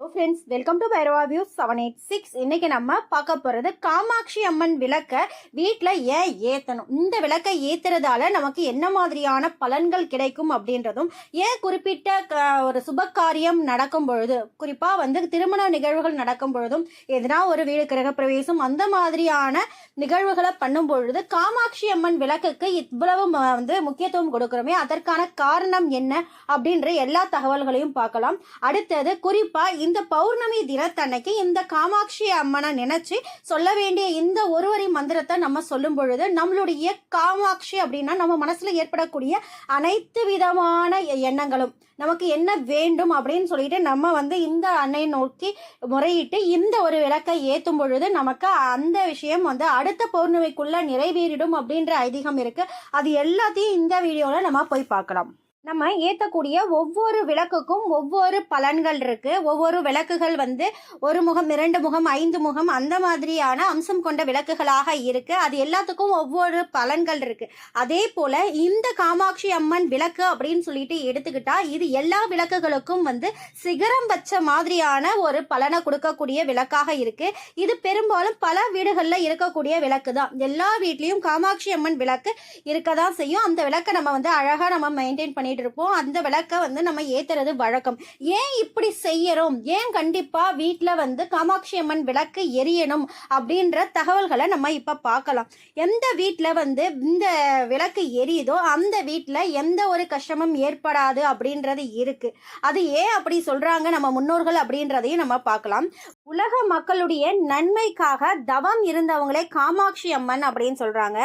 Hello friends welcome to Bhairava view seven eight six இன்னைக்கு நம்ம பார்க்க போகிறது காமாட்சி அம்மன் விளக்கை வீட்டில் ஏன் ஏற்றணும் இந்த விளக்கை ஏற்றுறதால நமக்கு என்ன மாதிரியான பலன்கள் கிடைக்கும் அப்படின்றதும் ஏன் குறிப்பிட்ட க- ஒரு சுபகாரியம் நடக்கும் பொழுது குறிப்பாக வந்து திருமண நிகழ்வுகள் நடக்கும் பொழுதும் எதனா ஒரு வீடு கிரகப்பிரவேசம் அந்த மாதிரியான நிகழ்வுகளை பண்ணும் பொழுது காமாட்சி அம்மன் விளக்குக்கு இவ்வளவு வந்து முக்கியத்துவம் கொடுக்குறோமே அதற்கான காரணம் என்ன அப்படின்ற எல்லா தகவல்களையும் பார்க்கலாம். அடுத்தது குறிப்பாக இந்த பௌர்ணமி தினத்தன்னைக்கு இந்த காமாட்சி அம்மனை நினைச்சு சொல்ல வேண்டிய இந்த ஒரு வரி மந்திரத்தை நம்ம சொல்லும் பொழுது நம்மளுடைய காமாட்சி அப்படின்னா நம்ம மனசுல ஏற்படக்கூடிய அனைத்து விதமான எ- எண்ணங்களும் நமக்கு என்ன வேண்டும் அப்படின்னு சொல்லிட்டு நம்ம வந்து இந்த அன்னை நோக்கி முறையிட்டு இந்த ஒரு விளக்கை ஏற்றும் பொழுது நமக்கு அந்த விஷயம் வந்து அடுத்த பௌர்ணமிக்குள்ள நிறைவேறிடும் அப்படின்ற ஐதீகம் இருக்கு. அது எல்லாத்தையும் இந்த வீடியோவில் நம்ம போய் பார்க்கலாம். நம்ம ஏற்றக்கூடிய ஒவ்வொரு விளக்குக்கும் ஒவ்வொரு பலன்கள் இருக்கு. ஒவ்வொரு விளக்குகள் வந்து ஒரு முகம் இரண்டு முகம் ஐந்து முகம் அந்த மாதிரியான அம்சம் கொண்ட விளக்குகளாக இருக்கு. அது எல்லாத்துக்கும் ஒவ்வொரு பலன்கள் இருக்கு. அதே போல இந்த காமாட்சி அம்மன் விளக்கு அப்படின்னு சொல்லிட்டு எடுத்துக்கிட்டா இது எல்லா விளக்குகளுக்கும் வந்து சிகரம் வச்ச மாதிரியான ஒரு பலனை கொடுக்கக்கூடிய விளக்காக இருக்கு. இது பெரும்பாலும் பல வீடுகளில் இருக்கக்கூடிய விளக்கு தான். எல்லா வீட்லேயும் காமாட்சி அம்மன் விளக்கு இருக்க தான் செய்யும். அந்த விளக்கை நம்ம வந்து அழகாக நம்ம மெயின்டைன் பண்ணிட்டு இருப்போம் அந்த விளக்கை வந்து நம்ம ஏத்துறது வழக்கம். ஏன் இப்படி செய்யறோம்? ஏன் கண்டிப்பாக வீட்டில் வந்து காமாட்சி அம்மன் விளக்கு எரியணும் அப்படின்ற தகவல்களை நம்ம இப்போ பார்க்கலாம். எந்த வீட்டில் வந்து இந்த விளக்கு எரியுதோ அந்த வீட்டில் எந்த ஒரு கஷ்டமும் ஏற்படாது அப்படின்றது இருக்கு. அது ஏன் அப்படி சொல்றாங்க நம்ம முன்னோர்கள் அப்படின்றதையும் நம்ம பார்க்கலாம். உலக மக்களுடைய நன்மைக்காக தவம் இருந்தவங்களே காமாட்சி அம்மன் அப்படின்னு சொல்றாங்க.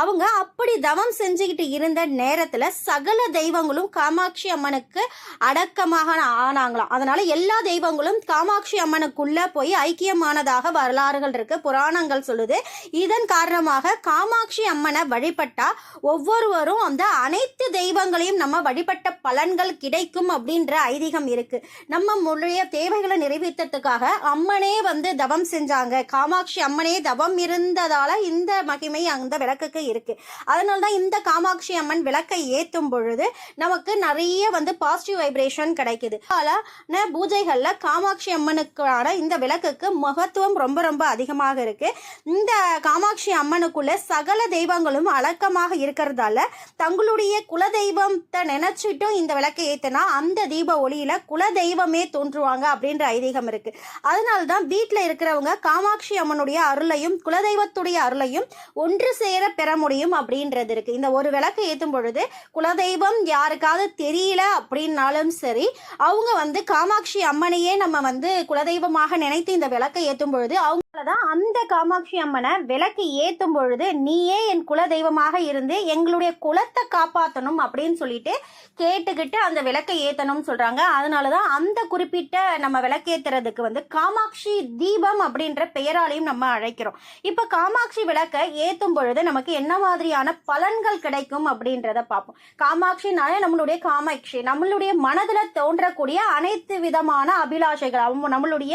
அவங்க அப்படி தவம் செஞ்சுக்கிட்டு இருந்த நேரத்துல சகல தெய்வங்களும் காமாட்சி அம்மனுக்கு அடக்கமாக ஆனாங்களாம் அதனால எல்லா தெய்வங்களும் காமாட்சி அம்மனுக்குள்ள போய் ஐக்கியமானதாக வரலாறுகள் இருக்கு புராணங்கள் சொல்லுது. இதன் காரணமாக காமாட்சி அம்மனை வழிபட்டா ஒவ்வொருவரும் அந்த அனைத்து தெய்வங்களையும் நம்ம வழிபட்ட பலன்கள் கிடைக்கும் அப்படின்ற ஐதீகம் இருக்கு. நம்ம முறைய தேவைகளை நிறைவேற்றத்துக்காக அம்மனே வந்து தவம் செஞ்சாங்க. காமாட்சி அம்மனே தவம் இருந்ததால இந்த மகிமை அந்த விளக்குக்கு இருக்கு. அதனால தான் இந்த காமாட்சி அம்மன் விளக்கை ஏற்றும் பொழுது நமக்கு நிறைய வந்து பாசிட்டிவ் வைப்ரேஷன் கிடைக்குது. அதனால பூஜைகளில் காமாட்சி அம்மனுக்கான இந்த விளக்குக்கு மகத்துவம் ரொம்ப ரொம்ப அதிகமாக இருக்கு. இந்த காமாட்சி அம்மனுக்குள்ள சகல தெய்வங்களும் அடக்கமாக இருக்கிறதால தங்களுடைய குலதெய்வத்தை நினைச்சிட்டும் இந்த விளக்கை ஏத்தினா அந்த தீப ஒளியில குலதெய்வமே தோன்றுவாங்க அப்படின்ற ஐதீகம் இருக்கு. அதனால தான் வீட்டில் இருக்கிறவங்க காமாட்சி அம்மனுடைய அருளையும் குலதெய்வத்துடைய அருளையும் ஒன்று சேர பெற முடியும் அப்படின்றது இருக்கு. இந்த ஒரு விளக்கு ஏற்றும் பொழுது குலதெய்வம் யாருக்காவது தெரியல அப்படின்னாலும் சரி அவங்க வந்து காமாட்சி அம்மனையே நம்ம வந்து குலதெய்வமாக நினைத்து இந்த விளக்கை ஏற்றும் பொழுது அவங்க தான் அந்த காமாட்சி அம்மனை விளக்கு ஏற்றும் பொழுது நீயே என் குல தெய்வமாக இருந்து எங்களுடைய குலத்தை காப்பாற்றணும் அப்படின்னு சொல்லிட்டு கேட்டுக்கிட்டு அந்த விளக்கை ஏற்றணும்னு சொல்கிறாங்க அதனால தான் அந்த குறிப்பிட்ட நம்ம விளக்கேத்துறதுக்கு வந்து காமாட்சி தீபம் அப்படின்ற பெயராலையும் நம்ம அழைக்கிறோம். இப்போ காமாட்சி விளக்கை ஏற்றும் பொழுது நமக்கு என்ன மாதிரியான பலன்கள் கிடைக்கும் அப்படின்றத பார்ப்போம். காமாட்சினாலே நம்மளுடைய காமாட்சி நம்மளுடைய மனதில் தோன்றக்கூடிய அனைத்து விதமான அபிலாஷைகள் அவங்க நம்மளுடைய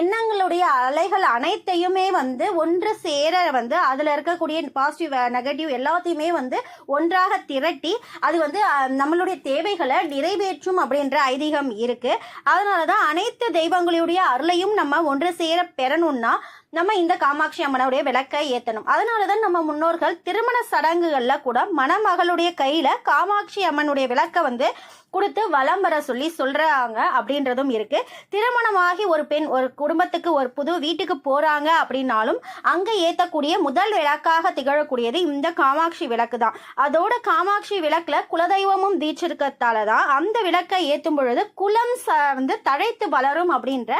எண்ணங்களுடைய அலைகள் அனைத்து அனைத்தையுமே வந்து ஒன்று சேர வந்து அதில் இருக்கக்கூடிய பாசிட்டிவ் நெகட்டிவ் எல்லாத்தையுமே வந்து ஒன்றாக திரட்டி அது வந்து நம்மளுடைய தேவைகளை நிறைவேற்றும் அப்படின்ற ஐதீகம் இருக்குது அதனால தான் அனைத்து தெய்வங்களுடைய அருளையும் நம்ம ஒன்று சேர பெறணும்னா நம்ம இந்த காமாட்சி அம்மனுடைய விளக்கை ஏற்றணும் அதனால தான் நம்ம முன்னோர்கள் திருமண சடங்குகளில் கூட மணமகளுடைய கையில் காமாட்சி அம்மனுடைய விளக்கை வந்து கொடுத்து வலம் வர சொல்லி சொல்றாங்க அப்படின்றதும் இருக்கு. திருமணமாகி ஒரு பெண் ஒரு குடும்பத்துக்கு ஒரு புது வீட்டுக்கு போறாங்க அப்படின்னாலும் அங்க ஏத்தக்கூடிய முதல் விளக்காக திகழக்கூடியது இந்த காமாட்சி விளக்கு தான். அதோட காமாட்சி விளக்குல குலதெய்வமும் வீச்சிருக்கிறதால தான் அந்த விளக்கை ஏற்றும் பொழுது குலம் ச வந்து தழைத்து வளரும் அப்படின்ற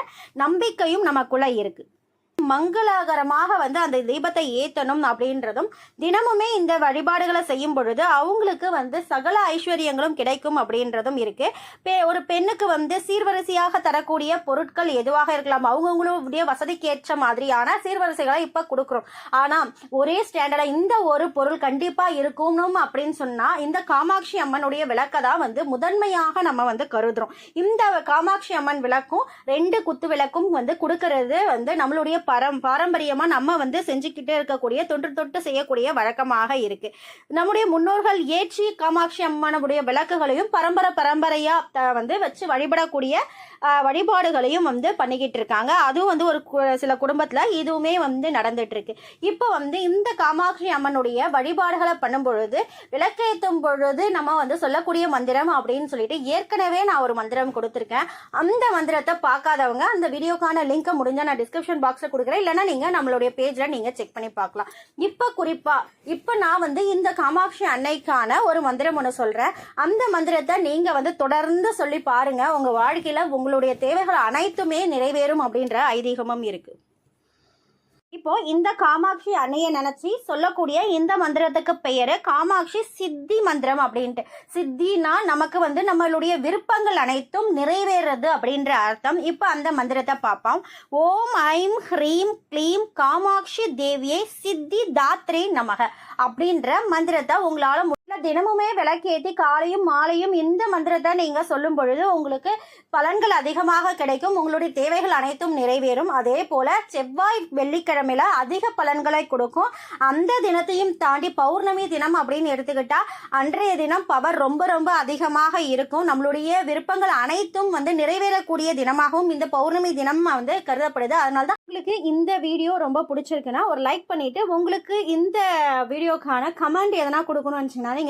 நம்பிக்கையும் நமக்குள்ள இருக்கு. மங்களகரமாக வந்து அந்த தீபத்தை ஏற்றணும் அப்படின்றதும் தினமுமே இந்த வழிபாடுகளை செய்யும் பொழுது அவங்களுக்கு வந்து சகல ஐஸ்வர்யங்களும் கிடைக்கும் அப்படின்றதும் இருக்கு. பெ ஒரு பெண்ணுக்கு வந்து சீர்வரிசையாக தரக்கூடிய பொருட்கள் எதுவாக இருக்கலாம். அவங்கவுங்களுடைய வசதிக்கேற்ற மாதிரியான சீர்வரிசைகளை இப்போ கொடுக்குறோம். ஆனால் ஒரே ஸ்டாண்டர்டாக இந்த ஒரு பொருள் கண்டிப்பாக இருக்கணும் அப்படின்னு சொன்னால் இந்த காமாட்சி அம்மனுடைய விளக்கை தான் வந்து முதன்மையாக நம்ம வந்து கருதுறோம். இந்த காமாட்சி அம்மன் விளக்கும் ரெண்டு குத்து விளக்கும் வந்து கொடுக்கறது வந்து நம்மளுடைய பரம் பாரம்பரியமாக நம்ம வந்து செஞ்சுக்கிட்டே இருக்கக்கூடிய தொன்று தொட்டு செய்யக்கூடிய வழக்கமாக இருக்குது நம்முடைய முன்னோர்கள் ஏற்றி காமாட்சி அம்மனுடைய விளக்குகளையும் பரம்பரை பரம்பரையாக வந்து வச்சு வழிபடக்கூடிய வழிபாடுகளையும் வந்து பண்ணிக்கிட்டு இருக்காங்க. அதுவும் வந்து ஒரு கு- சில குடும்பத்தில் இதுவுமே வந்து நடந்துகிட்ருக்கு இப்போ வந்து இந்த காமாட்சி அம்மனுடைய வழிபாடுகளை பண்ணும் பொழுது விளக்கேற்றும் பொழுது நம்ம வந்து சொல்லக்கூடிய மந்திரம் அப்படின்னு சொல்லிட்டு ஏற்கனவே நான் ஒரு மந்திரம் கொடுத்துருக்கேன். அந்த மந்திரத்தை பார்க்காதவங்க அந்த வீடியோக்கான லிங்க்கை முடிஞ்சால் நான் டிஸ்கிரிப்ஷன் பாக்ஸில் கொடுக்குறேன். இல்லைன்னா நீங்கள் நம்மளுடைய பேஜில் நீங்கள் செக் பண்ணி பார்க்கலாம். இப்போ குறிப்பாக இப்போ நான் வந்து இந்த காமாட்சி அன்னைக்கான ஒரு மந்திரம் ஒன்று சொல்கிறேன் அந்த மந்திரத்தை நீங்கள் வந்து தொடர்ந்து சொல்லி பாருங்க. உங்கள் வாழ்க்கையில் உங்களுடைய தேவைகள் அனைத்துமே நிறைவேறும் அப்படின்ற ஐதீகமும் இருக்குது இப்போ இந்த காமாட்சி அன்னையை நினச்சி சொல்லக்கூடிய இந்த மந்திரத்துக்கு பெயரு காமாட்சி சித்தி மந்திரம் அப்படின்ட்டு. சித்தினா நமக்கு வந்து நம்மளுடைய விருப்பங்கள் அனைத்தும் நிறைவேறது அப்படின்ற அர்த்தம். இப்போ அந்த மந்திரத்தை பார்ப்போம். ஓம் ஐம் ஹ்ரீம் க்ளீம் காமாட்சி தேவியை சித்தி தாத்ரே நமக அப்படின்ற மந்திரத்தை உங்களால் தினமுமே விளக்கேற்றி காலையும் மாலையும் இந்த மந்திரத்தை நீங்கள் சொல்லும் பொழுது உங்களுக்கு பலன்கள் அதிகமாக கிடைக்கும். உங்களுடைய தேவைகள் அனைத்தும் நிறைவேறும். அதே போல் செவ்வாய் வெள்ளிக்கிழமையில் அதிக பலன்களை கொடுக்கும். அந்த தினத்தையும் தாண்டி பௌர்ணமி தினம் அப்படின்னு எடுத்துக்கிட்டால் அன்றைய தினம் பவர் ரொம்ப ரொம்ப அதிகமாக இருக்கும். நம்மளுடைய விருப்பங்கள் அனைத்தும் வந்து நிறைவேறக்கூடிய தினமாகவும் இந்த பௌர்ணமி தினம் வந்து கருதப்படுது. அதனால தான் உங்களுக்கு இந்த வீடியோ ரொம்ப பிடிச்சிருக்குன்னா ஒரு லைக் பண்ணிவிட்டு உங்களுக்கு இந்த வீடியோக்கான கமெண்ட் எதனா கொடுக்கணும்னு நினச்சிங்கன்னா நீங்கள்